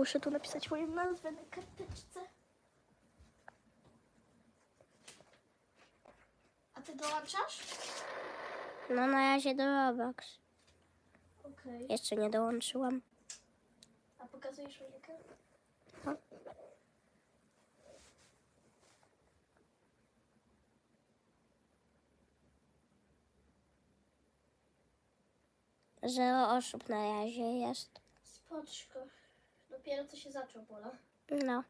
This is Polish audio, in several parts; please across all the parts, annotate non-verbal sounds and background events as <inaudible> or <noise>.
Muszę tu napisać moją nazwę na karteczce. A ty dołączasz? No na razie do Roblox. Okej. Jeszcze nie dołączyłam. A pokazujesz linkę? No. Zero osób na razie jest. Spoczko. Dopiero co się zaczął, Pola. No.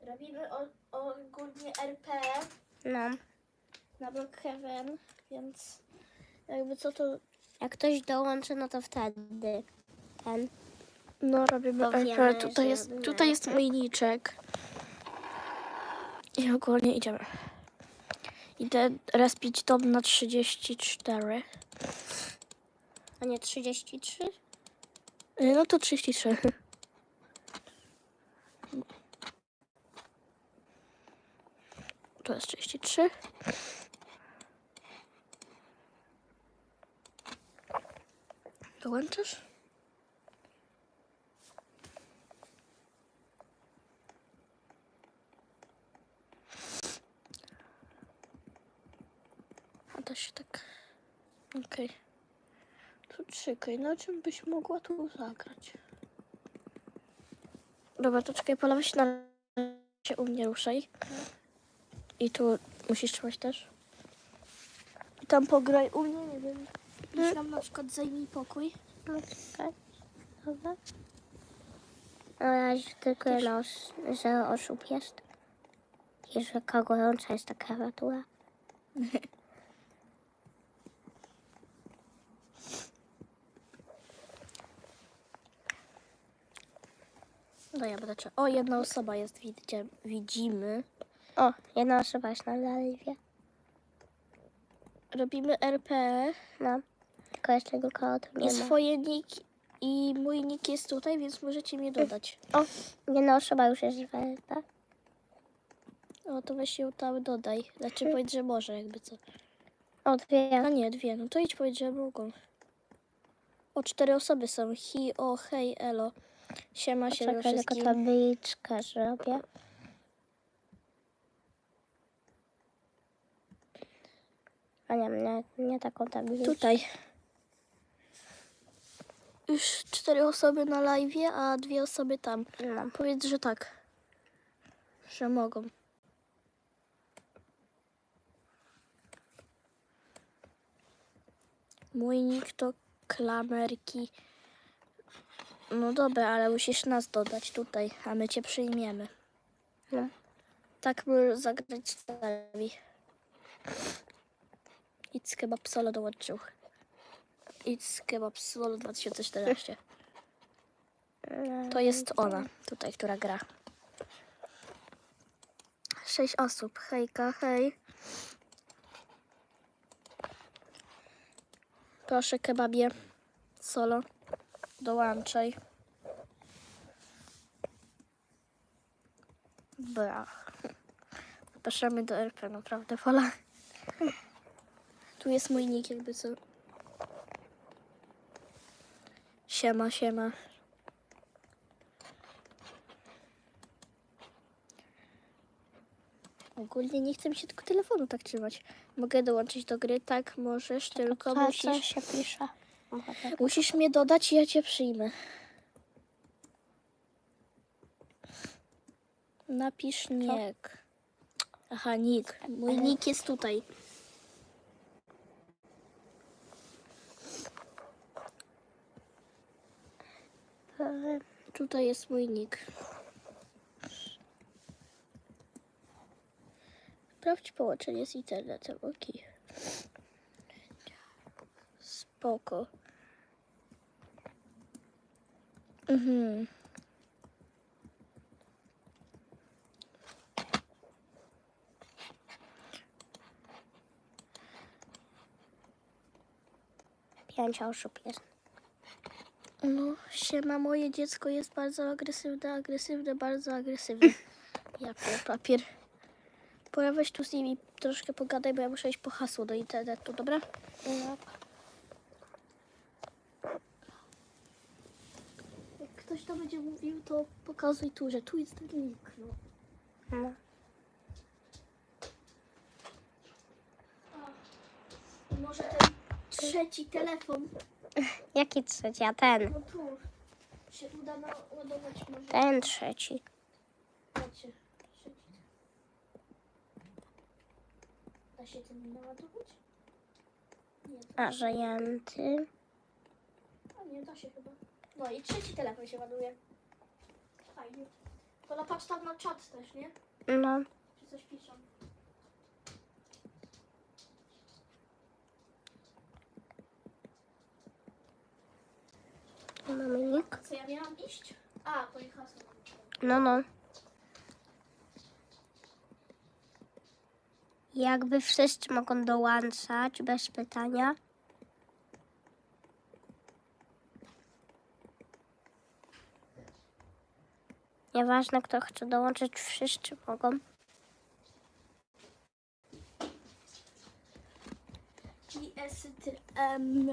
Robimy o, ogólnie RP No. na Brookhaven, więc jakby co to... Jak ktoś dołączy, no to wtedy ten. No robimy RP. Tutaj jest, robimy tutaj jest mój niczek. I ogólnie idziemy. Idę respić dom na 34. A nie 33? Y, No to 33. To jest 33. Dołączasz? Da się tak. Okej. Tu czekaj, na czym byś mogła tu zagrać? Dobra, to czekaj, Pola, weź na się u mnie ruszaj. I tu musisz trzymać też. I tam pograj u mnie, nie wiem. Idź nam na przykład zajmij pokój. No, czekaj. Dobra. Na razie tylko jedno os- zero osób jest. I że gorąca jest ta klawiatura. <laughs> No ja będę. O, jedna osoba jest, widzicie, widzimy. O, jedna osoba jest na live. Robimy RP. No. Tylko jeszcze nikogo tu nie ma. swoje nick i mój nick jest tutaj, więc możecie mnie dodać. O, jedna osoba już jest w RP. O, to weź ją tam dodaj. Znaczy powiedz, że może, jakby co. O, A dwie. nie, dwie. No to idź powiedz, że mogą. O, cztery osoby są. Hi, o, hej, elo. Siema się we Czekaj, tylko wszystkim. tabliczkę zrobię. A nie, nie, nie taką tabliczkę. Tutaj. Już cztery osoby na live, a dwie osoby tam. No. Powiedz, że tak. Że mogą. Mój nick to klamerki. No dobra, ale musisz nas dodać tutaj, a my cię przyjmiemy. No. Tak by zagrać z nami. It's Kebab Solo dołączył. It's Kebab Solo 2014. To jest ona tutaj, która gra. Sześć osób. Hejka, hej. Proszę kebabie. Solo. Dołączaj. Bra. Zapraszamy do RP, naprawdę, Pola. Tu jest mój nick, jakby co. Siema, siema. Ogólnie nie chcę mi się tylko telefonu tak trzymać. Mogę dołączyć do gry, tak możesz, tylko Co, co musisz, się pisze? Aha, tak. musisz mnie dodać i ja cię przyjmę. Napisz nick. Aha, nick. Mój nick jest tutaj. Tutaj jest mój nick. Sprawdź połączenie z internetem, ok. Spoko. Mhm. Pięć osób jest. No, siema, moje dziecko jest bardzo agresywne, agresywne, bardzo agresywne. <laughs> Ja pier- papier. Pora weź tu z nimi troszkę pogadaj, bo ja muszę iść po hasło do internetu, dobra? No. Ktoś to będzie mówił, to pokazuj tu, że tu jest ten nick. No. I może ten trzeci telefon, <laughs> Jaki trzeci? A ten. no tu się uda naładować może. Ten trzeci. Trzeci. Da się tym naładować? Nie. A zajęty. A nie, da się chyba. No i trzeci telefon się ładuje. Fajnie. Pola patrz tam na czat też, nie? No. Czy coś piszą. Mamy. A co ja miałam iść? A, to ich hasło. No, no. Jakby wszyscy mogą dołączać bez pytania. Nieważne kto chce dołączyć, wszyscy mogą. ISTM.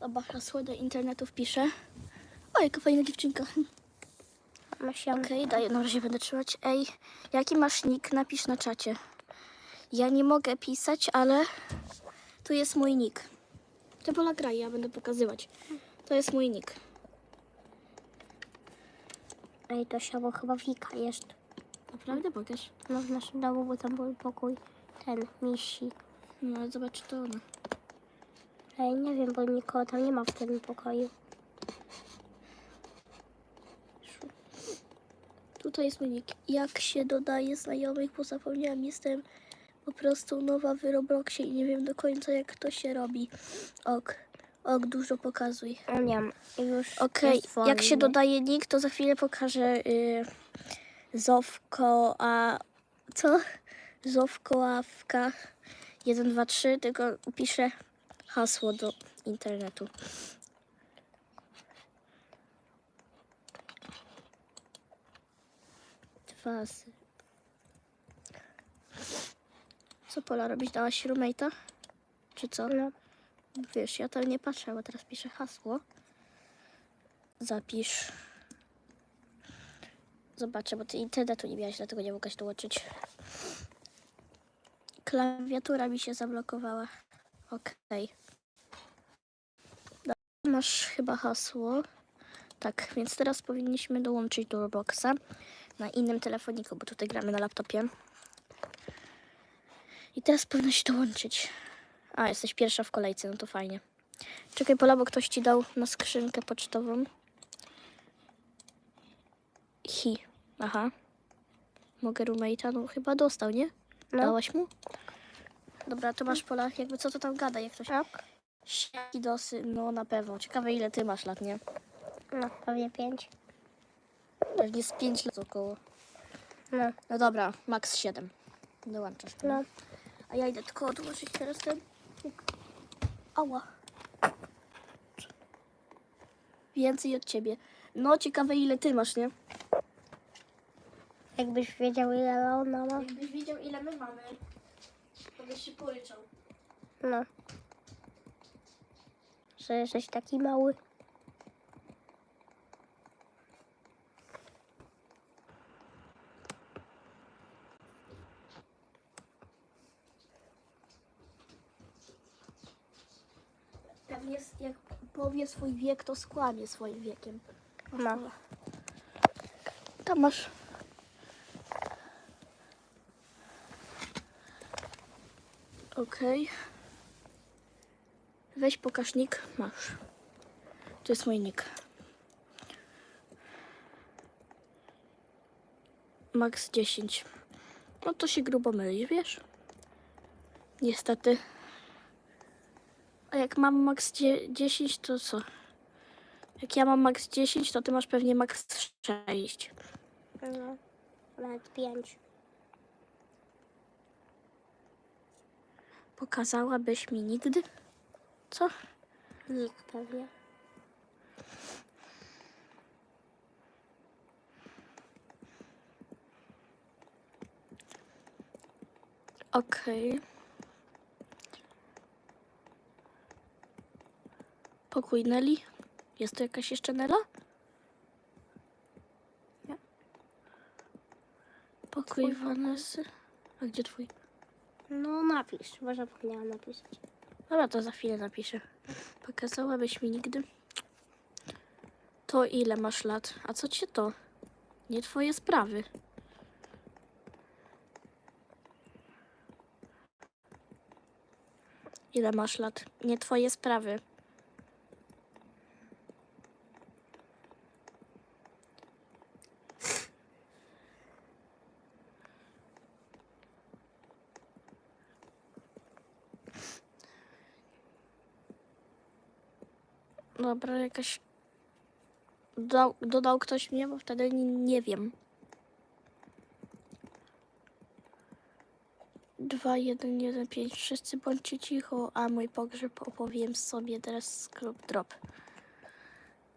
Oba hasło do internetu wpiszę. O, jaka fajna dziewczynka. Się Okej, daję, na razie będę trzymać. Ej, jaki masz nick? Napisz na czacie. Ja nie mogę pisać, ale tu jest mój nick. To pola graj, ja będę pokazywać. To jest mój nick. Ej, to się chyba Wika jest. Naprawdę pokaż. No w naszym domu, bo tam był pokój ten, misi. No, ale zobacz, to ona. Ej, nie wiem, bo nikogo tam nie ma w tym pokoju. Tutaj jest mój. Jak się dodaje znajomych, bo zapomniałam, jestem po prostu nowa w Robloxie i nie wiem do końca jak to się robi. Ok, ok, dużo pokazuj. O nie, już Okej, jest jak się dodaje nick, to za chwilę pokażę y, Zowko, a co? Zowkoławka 1, 2, 3, tylko piszę hasło do internetu. Dwa z... Co Pola robić? Dałaś roommate'a? Czy co? No, Wiesz, ja tam nie patrzę, bo teraz piszę hasło. Zapisz. Zobaczę, bo ty internetu nie miałeś, dlatego nie mogłaś dołączyć. Klawiatura mi się zablokowała. Okej. Dobra, Masz chyba hasło. Tak, więc teraz powinniśmy dołączyć do Robloxa na innym telefoniku, bo tutaj gramy na laptopie. I teraz powinnaś dołączyć. A, jesteś pierwsza w kolejce, no to fajnie. Czekaj, Pola, bo ktoś ci dał na skrzynkę pocztową. Hi. Aha. Mogę roommate'a? No chyba dostał, nie? No. Dałaś mu? Dobra, to masz Pola, jakby co to tam gada, jak ktoś... tak. Siaki dosy, no na pewno. Ciekawe ile ty masz lat, nie? No, pewnie pięć. Pewnie z 5 lat około. No, No dobra, max 7. Dołączasz. no. A ja idę tylko odłożyć teraz ten. Ała. Więcej od ciebie. No, ciekawe ile ty masz, nie? Jakbyś wiedział ile ona ma. Jakbyś wiedział ile my mamy, to byś się poryczał. No. Że jesteś taki mały. Pewnie s- jak powie swój wiek, to skłamie swoim wiekiem. No. Tam masz. Okej. Weź pokaż nick. Masz. To jest mój nick. Max 10. No to się grubo mylisz, wiesz? Niestety. A jak mam max dzie- 10, to co? Jak ja mam max 10, to ty masz pewnie max 6. No. Nawet pięć. Pokazałabyś mi nigdy? Co? Nikt pewnie. Okej. Pokój Neli, Jest tu jakaś jeszcze Nela? Nie. Pokój twój A gdzie twój? No napisz, można powinnam napisać. Dobra, to za chwilę napiszę. Pokazałabyś mi nigdy. To ile masz lat? A co cię to? Nie twoje sprawy. Ile masz lat? Nie twoje sprawy. Dobra, jakaś. Dodał, dodał ktoś mnie, bo wtedy nie, nie wiem. Dwa, jeden, jeden, pięć. Wszyscy bądźcie cicho, a mój pogrzeb opowiem sobie teraz skrób drop.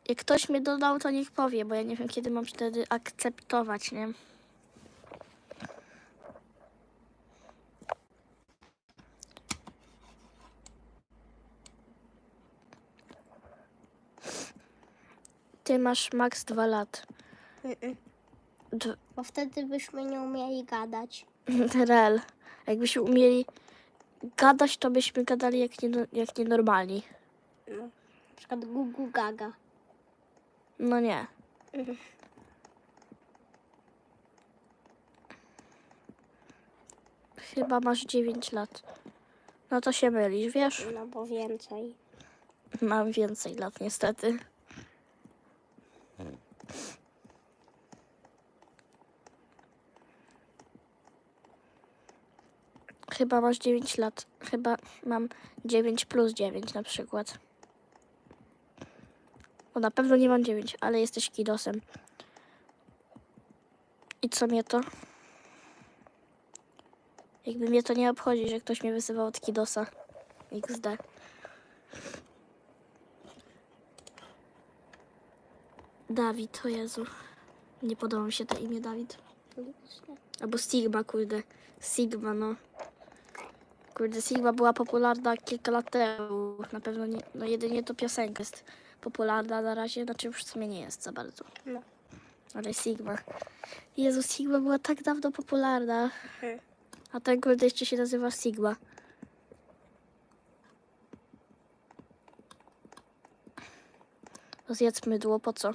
Jak ktoś mnie dodał, to niech powie, bo ja nie wiem, kiedy mam wtedy akceptować, nie? Ty masz maks dwa lat. D- Bo wtedy byśmy nie umieli gadać. <laughs> Rel. Jakbyśmy umieli gadać, to byśmy gadali jak, nie, jak nienormalni. No. Na przykład Gugu Gaga. No nie. Chyba masz 9 lat. No to się mylisz, wiesz? No bo więcej. Mam więcej lat niestety. Chyba masz 9 lat. Chyba mam 9 plus 9 na przykład. No na pewno nie mam 9, ale jesteś kidosem. I co mnie to? Jakby mnie to nie obchodzi, że ktoś mnie wyzywał od kidosa. XD. Dawid, o Jezu. Nie podoba mi się to imię Dawid. Albo Sigma, kurde. Sigma, no. Kurde, Sigma była popularna kilka lat temu. Na pewno nie, no jedynie to piosenka jest popularna na razie, znaczy już w sumie nie jest za bardzo. No. Ale Sigma. Jezu, Sigma była tak dawno popularna. Mhm. A ten kurde jeszcze się nazywa Sigma. Zjedz mydło, po co?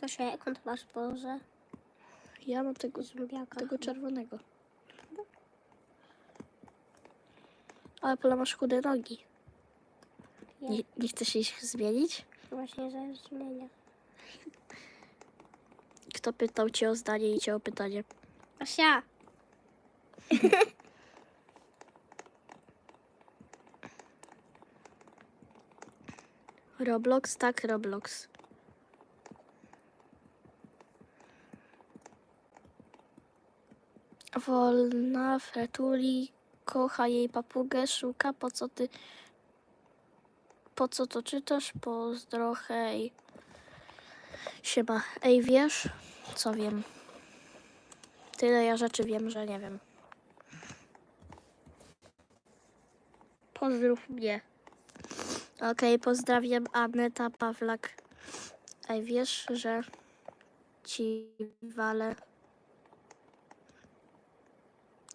Proszę, jaką ty masz porze? Ja mam tego, Zombiaka. tego czerwonego. Ale Pola masz chude nogi. Nie, nie chcesz ich zmienić? Właśnie, że zmienia. Kto pytał cię o zdanie i cię o pytanie? Asia! <laughs> Roblox? Tak, Roblox. Wolna Fretuli kocha jej papugę, szuka po co ty... Po co to czytasz? Pozdro, hej. Siema. Ej, wiesz? Co wiem? Tyle ja rzeczy wiem, że nie wiem. Pozdrów mnie. Okej, pozdrawiam Aneta Pawlak. Ej, wiesz, że ci walę.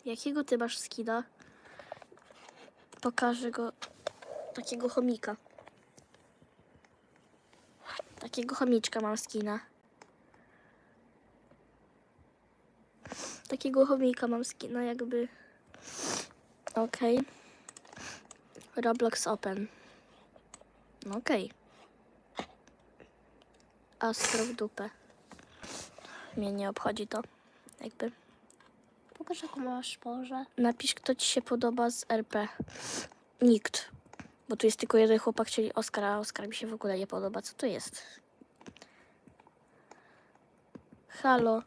Jakiego ty masz skina? Pokażę go. Takiego chomika. Takiego chomiczka mam skina. Takiego chomika mam skina, jakby. Okej. Roblox Open. Okej. Astro w dupę. Mnie nie obchodzi to. Jakby. Pokaż, jaką masz porze. Napisz, kto ci się podoba z RP. Nikt. Bo tu jest tylko jeden chłopak, czyli Oskar, a Oskar mi się w ogóle nie podoba. Co to jest? Halo.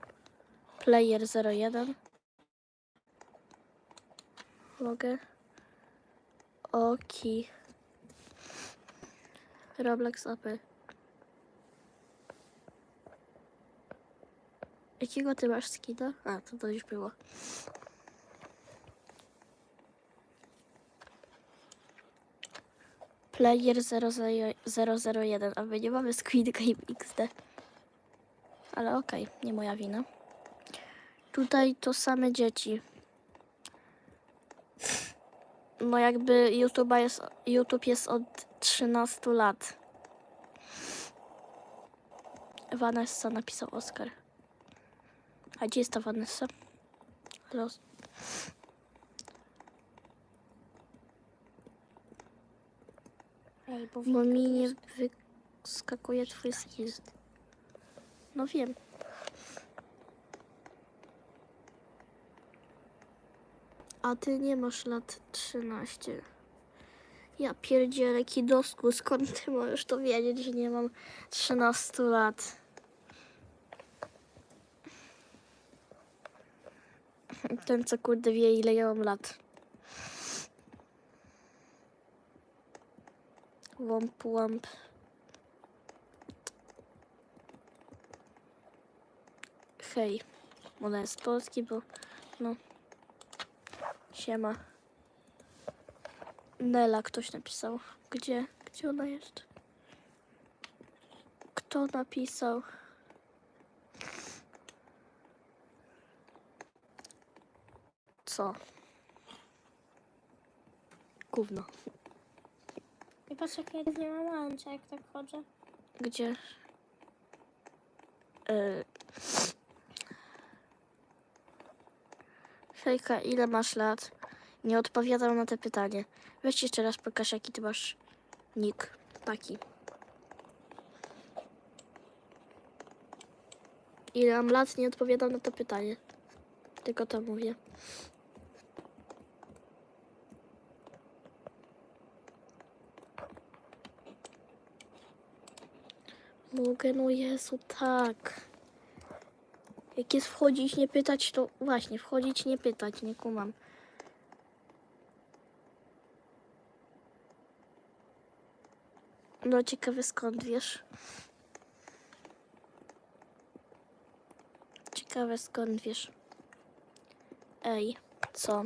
Player 01. Mogę. Oki. Roblox Apple. Jakiego ty masz skina? A, to to już było. Player 001, a my nie mamy Squid Game XD. Ale okej, nie moja wina. Tutaj to same dzieci. No jakby YouTube jest, YouTube jest od 13 lat. Vanessa napisał Oskar. A gdzie jest ta Vanessa? Los. Ej, bo Bo mi nie wyskakuje twój skill. No wiem. A ty nie masz lat 13. Ja pierdzielę kidosku, skąd ty możesz to wiedzieć, że nie mam 13 lat? Ten co kurde wie ile ja mam lat. Łomp, łomp. Hej, ona jest Polski, bo no. Siema. Nela ktoś napisał. Gdzie? Gdzie ona jest? Kto napisał? Co? Gówno. I patrz, jak ja nie mam łącza, jak tak chodzę. Gdzie? Yy. Hejka, ile masz lat? Nie odpowiadam na te pytanie. Weź jeszcze raz pokaż, jaki ty masz nick. Taki. Ile mam lat? Nie odpowiadam na to pytanie. Tylko to mówię. Mogę, no Jezu, tak. Jak jest wchodzić, nie pytać, to właśnie, wchodzić, nie pytać, nie kumam. No ciekawe skąd wiesz. Ciekawe skąd wiesz. Ej, co?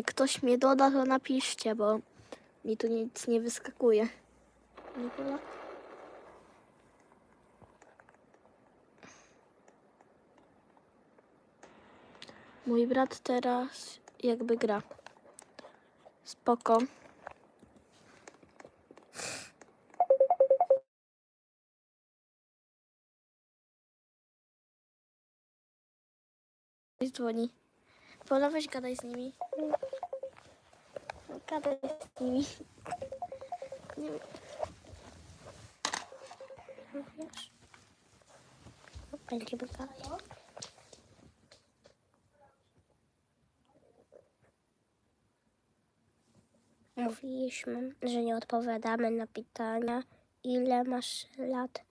Jak ktoś mnie doda, to napiszcie, bo mi tu nic nie wyskakuje. Nikola? Mój brat teraz jakby gra. Spoko. Dzwoni. Pola, weź gadaj z nimi. Gadaj z nimi. Nie wiem. Będziemy gadać. Mówiliśmy, że nie odpowiadamy na pytania, ile masz lat.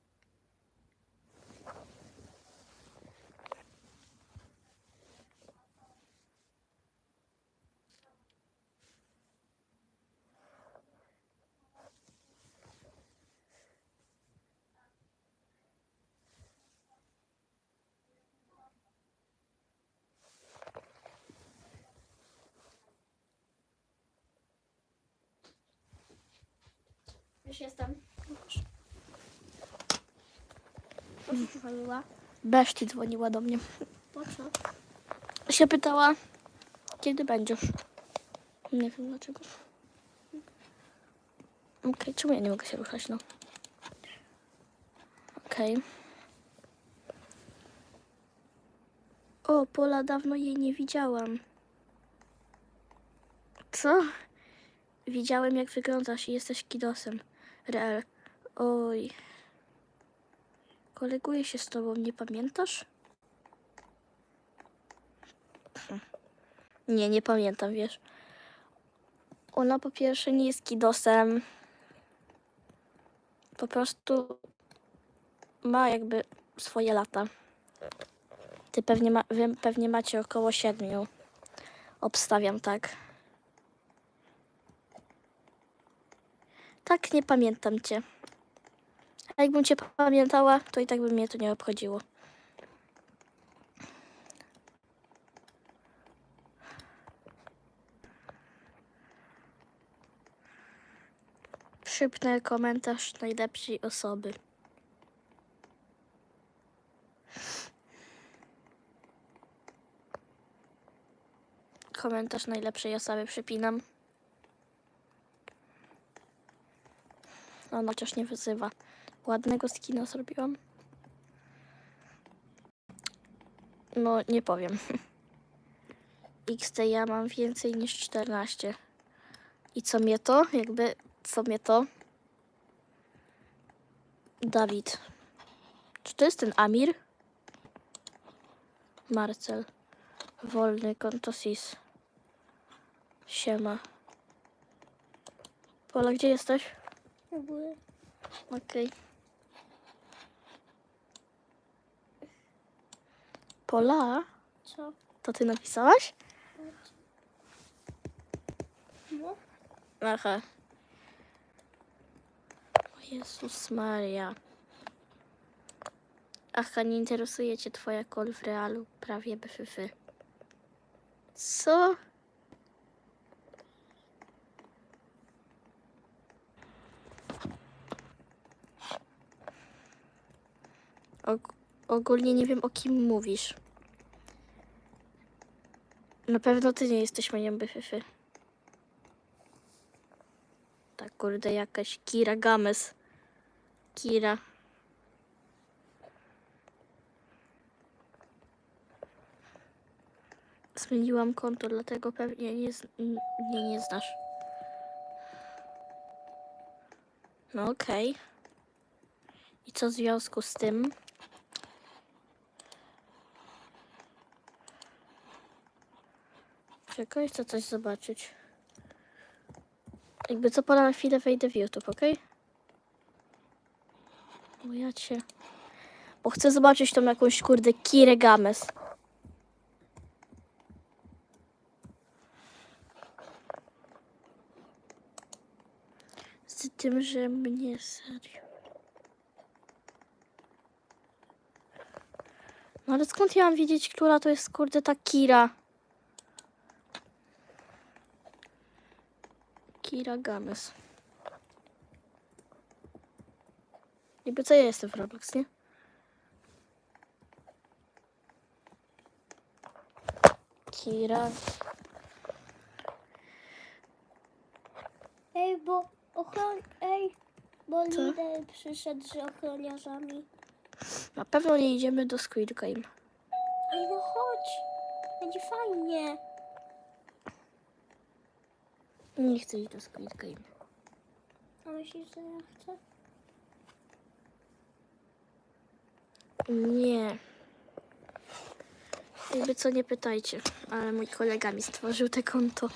Już jestem. Po co dzwoniła? Dzwoniła do mnie. Po co? Się pytała, kiedy będziesz. Nie wiem dlaczego. Okej, czemu ja nie mogę się ruszać, no? Okej. O, Pola, dawno jej nie widziałam. Co? Widziałem, jak wyglądasz i jesteś kidosem. Real. Oj. Koleguję się z tobą, nie pamiętasz? Nie, nie pamiętam, wiesz. Ona po pierwsze nie jest kidosem. Po prostu ma jakby swoje lata. Ty pewnie, ma, pewnie macie około siedmiu. Obstawiam tak. Tak, nie pamiętam cię. A jakbym cię pamiętała, to i tak by mnie to nie obchodziło. Szybny komentarz najlepszej osoby. Komentarz najlepszej osoby przypinam. On chociaż nie wyzywa. Ładnego skina zrobiłam. No, nie powiem. <laughs> XT ja mam więcej niż 14. I co mnie to? Jakby, co mnie to? Dawid. Czy to jest ten Amir? Marcel. Wolny, konto sis. Siema. Pola, gdzie jesteś? Okej. Pola, Co? to ty napisałaś? No. Aha. O Jezus Maria. Aha, nie interesuje cię twoja kol w realu. Prawie byfyfy. Co? Og- ogólnie nie wiem o kim mówisz. Na pewno ty nie jesteś moją byfyfy. Tak, kurde, jakaś Kira Games. Kira. Zmieniłam konto, dlatego pewnie nie, z- n- mnie nie znasz. No okej. I co w związku z tym? Czekaj, chcę coś zobaczyć. Jakby co pora na chwilę wejdę w YouTube, ok? Bo ja cię... Bo chcę zobaczyć tą jakąś kurde Kirę Games. Z tym, że mnie serio. No ale skąd ja mam wiedzieć, która to jest kurde ta Kira? Kira Games. Niby co ja jestem w Roblox, nie? Kira. Ej, bo ochron... Ej, bo Co? lider przyszedł z ochroniarzami. Na pewno nie idziemy do Squid Game. Ej, no chodź. Będzie fajnie. Nie chcę iść do Squid Game. A myślisz, że ja chcę? Nie. Jakby co nie pytajcie, ale mój kolega mi stworzył te konto.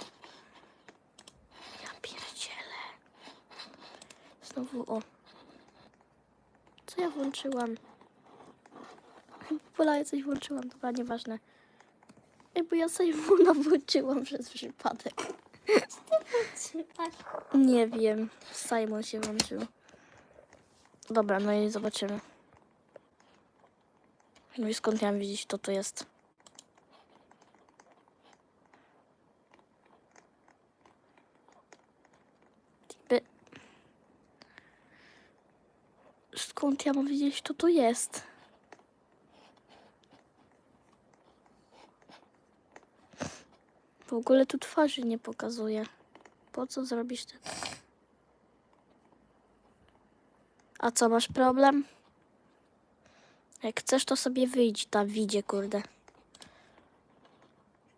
Ja pierdzielę. Znowu o. Co ja włączyłam? Pola, ja coś włączyłam, dobra, nieważne. Bo ja sobie <laughs> włączyłam przez przypadek. Nie wiem, Simon się włączył. Dobra, no i zobaczymy. No i skąd miałam wiedzieć, kto to jest? Skąd ja mam wiedzieć, kto to jest? W ogóle tu twarzy nie pokazuje. Po co zrobisz ten? A co, masz problem? Jak chcesz, to sobie wyjdź, Dawidzie, kurde.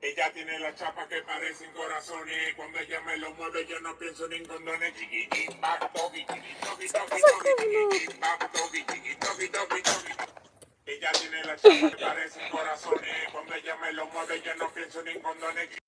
Ella tiene la chapa que parecen corazones. Cuando ella me lo mueve, yo no pienso ni en condones. Ella tiene la chapa que parecen corazones. Cuando ella me lo mueve, yo no pienso ni en condones.